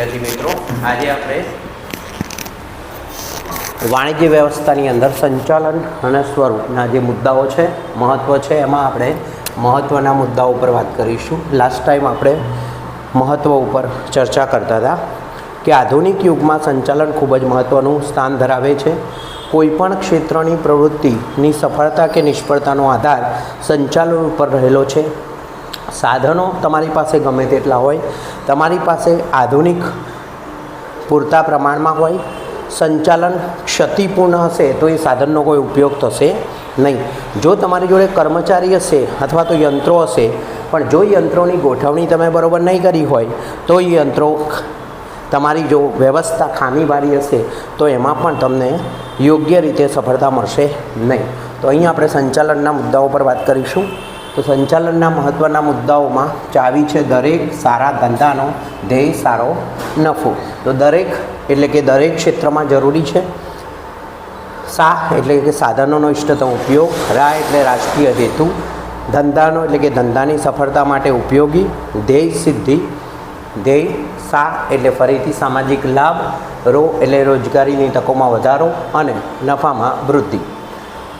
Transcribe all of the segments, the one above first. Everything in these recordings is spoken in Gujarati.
વિદ્યાર્થી મિત્રો, આજે આપણે વાણિજ્ય વ્યવસ્થાની અંદર સંચાલન અને સ્વરૂપના જે મુદ્દાઓ છે મહત્ત્વ છે, એમાં આપણે મહત્ત્વના મુદ્દાઓ ઉપર વાત કરીશું. લાસ્ટ ટાઈમ આપણે મહત્ત્વ ઉપર ચર્ચા કરતા હતા કે આધુનિક યુગમાં સંચાલન ખૂબ જ મહત્ત્વનું સ્થાન ધરાવે છે. કોઈપણ ક્ષેત્રની પ્રવૃત્તિની સફળતા કે નિષ્ફળતાનો આધાર સંચાલન ઉપર રહેલો છે. સાધનો તમારી પાસે ગમે તેટલા હોય, તમારી પાસે આધુનિક પૂરતા પ્રમાણમાં હોય, સંચાલન ક્ષતિપૂર્ણ હશે તો એ સાધનનો કોઈ ઉપયોગ થશે નહીં. જો તમારી જોડે કર્મચારી હશે અથવા તો યંત્રો હશે, પણ જો યંત્રોની ગોઠવણી તમે બરાબર નહીં કરી હોય, તો એ યંત્રો તમારી જો વ્યવસ્થા ખામીવાળી હશે, તો એમાં પણ તમને યોગ્ય રીતે સફળતા મળશે નહીં. તો અહીં આપણે સંચાલનના મુદ્દાઓ પર વાત કરીશું. તો સંચાલનના મહત્ત્વના મુદ્દાઓમાં ચાવી છે દરેક સારા ધંધાનો ધ્યેય સારો નફો. તો દરેક એટલે કે દરેક ક્ષેત્રમાં જરૂરી છે. સા એટલે કે સાધનોનો ઇષ્ટતમ ઉપયોગ રા એટલે રાજકીય હેતુ, ધંધાનો એટલે કે ધંધાની સફળતા માટે ઉપયોગી, ધ્યેય સિદ્ધિ, ધ્યેય સા એટલે ફરીથી સામાજિક લાભ, રો એટલે રોજગારીની તકોમાં વધારો અને નફામાં વૃદ્ધિ.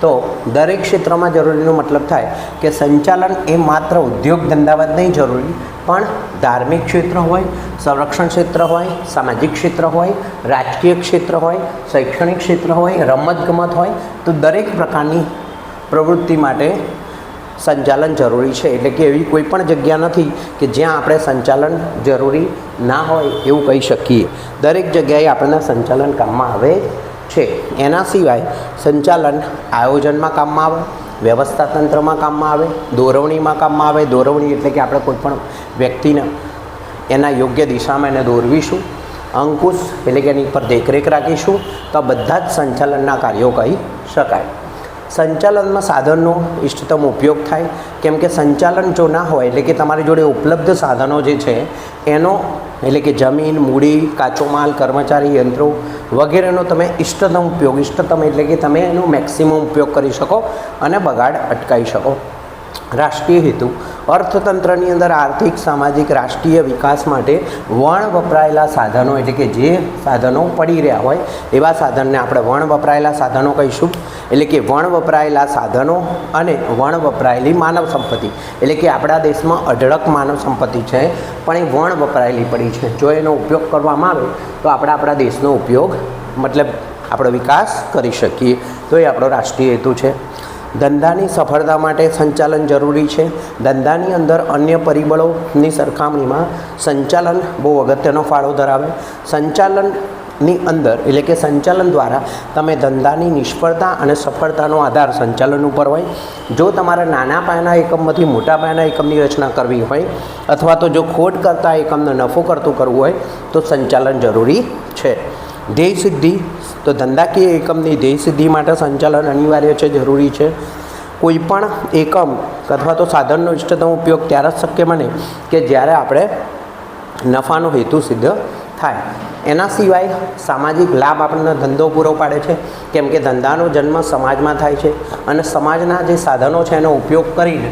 તો દરેક ક્ષેત્રમાં જરૂરીનો મતલબ થાય કે સંચાલન એ માત્ર ઉદ્યોગ ધંધામાં નહીં જરૂરી, પણ ધાર્મિક ક્ષેત્ર હોય, સંરક્ષણ ક્ષેત્ર હોય, સામાજિક ક્ષેત્ર હોય, રાજકીય ક્ષેત્ર હોય, શૈક્ષણિક ક્ષેત્ર હોય, રમતગમત હોય, તો દરેક પ્રકારની પ્રવૃત્તિ માટે સંચાલન જરૂરી છે. એટલે કે એવી કોઈ પણ જગ્યા નથી કે જ્યાં આપણે સંચાલન જરૂરી ના હોય એવું કહી શકીએ. દરેક જગ્યાએ આપણને સંચાલન કામમાં આવે છે. એના સિવાય સંચાલન આયોજનમાં કામમાં આવે, વ્યવસ્થા તંત્રમાં કામમાં આવે, દોરવણીમાં કામમાં આવે. દોરવણી એટલે કે આપણે કોઈ પણ વ્યક્તિને એના યોગ્ય દિશામાં એને દોરવીશું. અંકુશ એટલે કે એની પર દેખરેખ રાખીશું. તો બધા જ સંચાલનના કાર્યો કહી શકાય. સંચાલનમાં સાધનનો ઇષ્ટતમ ઉપયોગ થાય. કેમ કે સંચાલન જો ના હોય, એટલે કે તમારી જોડે ઉપલબ્ધ સાધનો જે છે, એનો એટલે કે જમીન, મૂડી કાચો માલ કર્મચારી, યંત્રો વગેરેનો તમે ઇષ્ટતમ ઉપયોગ, ઇષ્ટતમ એટલે કે તમે એનો મેક્સિમમ ઉપયોગ કરી શકો અને બગાડ અટકાવી શકો. રાષ્ટ્રીય હેતુ. અર્થતંત્રની અંદર આર્થિક, સામાજિક, રાષ્ટ્રીય વિકાસ માટે વણ વપરાયેલા સાધનો એટલે કે જે સાધનો પડી રહ્યા હોય, એવા સાધનને આપણે વણ વપરાયેલા સાધનો કહીશું. એટલે કે વણ વપરાયેલા સાધનો અને વણ વપરાયેલી માનવ સંપત્તિ. એટલે કે આપણા દેશમાં અઢળક માનવ સંપત્તિ છે, પણ એ વણ વપરાયેલી પડી છે. જો એનો ઉપયોગ કરવામાં આવે, તો આપણે આપણા દેશનો ઉપયોગ, મતલબ આપણો વિકાસ કરી શકીએ. તો એ આપણો રાષ્ટ્રીય હેતુ છે. ધંધાની સફળતા માટે સંચાલન જરૂરી છે. ધંધાની અંદર અન્ય પરિબળોની સરખામણીમાં સંચાલન બહુ અગત્યનો ફાળો ધરાવે. સંચાલનની અંદર એટલે કે સંચાલન દ્વારા તમે ધંધાની નિષ્ફળતા અને સફળતાનો આધાર સંચાલન ઉપર હોય. જો તમારે નાના પાયાના એકમમાંથી મોટા પાયાના એકમની રચના કરવી હોય અથવા તો જો ખોટ કરતા એકમને નફો કરતું કરવું હોય તો સંચાલન જરૂરી છે. ધ્યેય સિદ્ધિ? તો ધંધાકીય એકમની ધ્યેય સિદ્ધિ માટે સંચાલન અનિવાર્ય છે, જરૂરી છે. કોઈ પણ એકમ અથવા તો સાધનનો ઇષ્ટતમ ઉપયોગ ત્યારે જ શક્ય બને કે જ્યારે આપણે નફાનો હેતુ સિદ્ધ થાય. એના સિવાય સામાજિક લાભ આપણને ધંધો પૂરો પાડે છે, કેમ કે ધંધાનો જન્મ સમાજમાં થાય છે અને સમાજના જે સાધનો છે એનો ઉપયોગ કરીને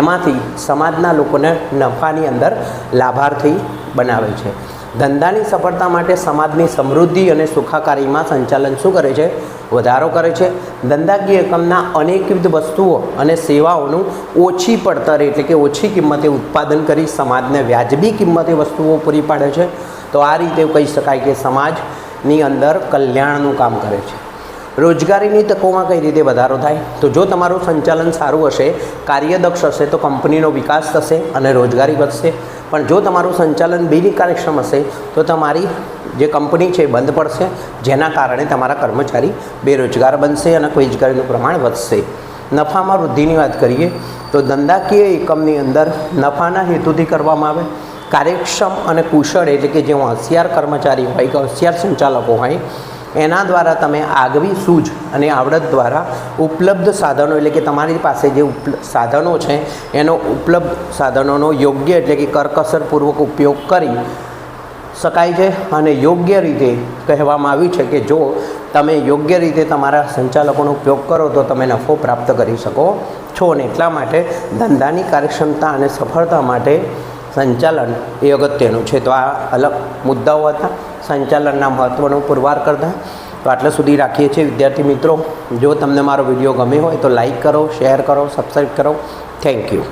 એમાંથી સમાજના લોકોને નફાની અંદર લાભાર્થી બનાવે છે. ધંધાની સફળતા માટે સમાજની સમૃદ્ધિ અને સુખાકારીમાં સંચાલન શું કરે છે? વધારો કરે છે. ધંધાકીય એકમના અનેકવિધ વસ્તુઓ અને સેવાઓનું ઓછી પડતર એટલે કે ઓછી કિંમતે ઉત્પાદન કરી સમાજને વ્યાજબી કિંમતે વસ્તુઓ પૂરી પાડે છે. તો આ રીતે કહી શકાય કે સમાજની અંદર કલ્યાણનું કામ કરે છે. રોજગારીની તકોમાં કઈ રીતે વધારો થાય? તો જો તમારું સંચાલન સારું હશે, કાર્યદક્ષ હશે, તો કંપનીનો વિકાસ થશે અને રોજગારી વધશે. પણ જો તમારું સંચાલન બિનકાર્યક્ષમ હશે, તો તમારી જે કંપની છે બંધ પડશે, જેના કારણે તમારા કર્મચારી બેરોજગાર બનશે અને રોજગારીનું પ્રમાણ વધશે. નફામાં વૃદ્ધિની વાત કરીએ, તો ધંધાકીય એકમની અંદર નફાના હેતુથી કરવામાં આવે. કાર્યક્ષમ અને કુશળ એટલે કે જે હોશિયાર કર્મચારી હોય કે હોશિયાર સંચાલકો હોય એના દ્વારા તમે આગવી સૂઝ અને આવડત દ્વારા ઉપલબ્ધ સાધનો, એટલે કે તમારી પાસે જે સાધનો છે, એનો ઉપલબ્ધ સાધનોનો યોગ્ય, એટલે કે કરકસરપૂર્વક ઉપયોગ કરી શકાય છે અને યોગ્ય રીતે કહેવામાં આવ્યું છે કે જો તમે યોગ્ય રીતે તમારા સંચાલકોનો ઉપયોગ કરો, તો તમે નફો પ્રાપ્ત કરી શકો છો. અને એટલા માટે ધંધાની કાર્યક્ષમતા અને સફળતા માટે સંચાલન એ અગત્યનું છે. તો આ અલગ મુદ્દાઓ હતા. સંચાલનના મહત્ત્વનો પુરવાર કરતા. તો આટલા સુધી રાખીએ છીએ. વિદ્યાર્થી મિત્રો, જો તમને મારો વીડિયો ગમ્યો હોય તો લાઈક કરો શેર કરો સબસ્ક્રાઈબ કરો. Thank you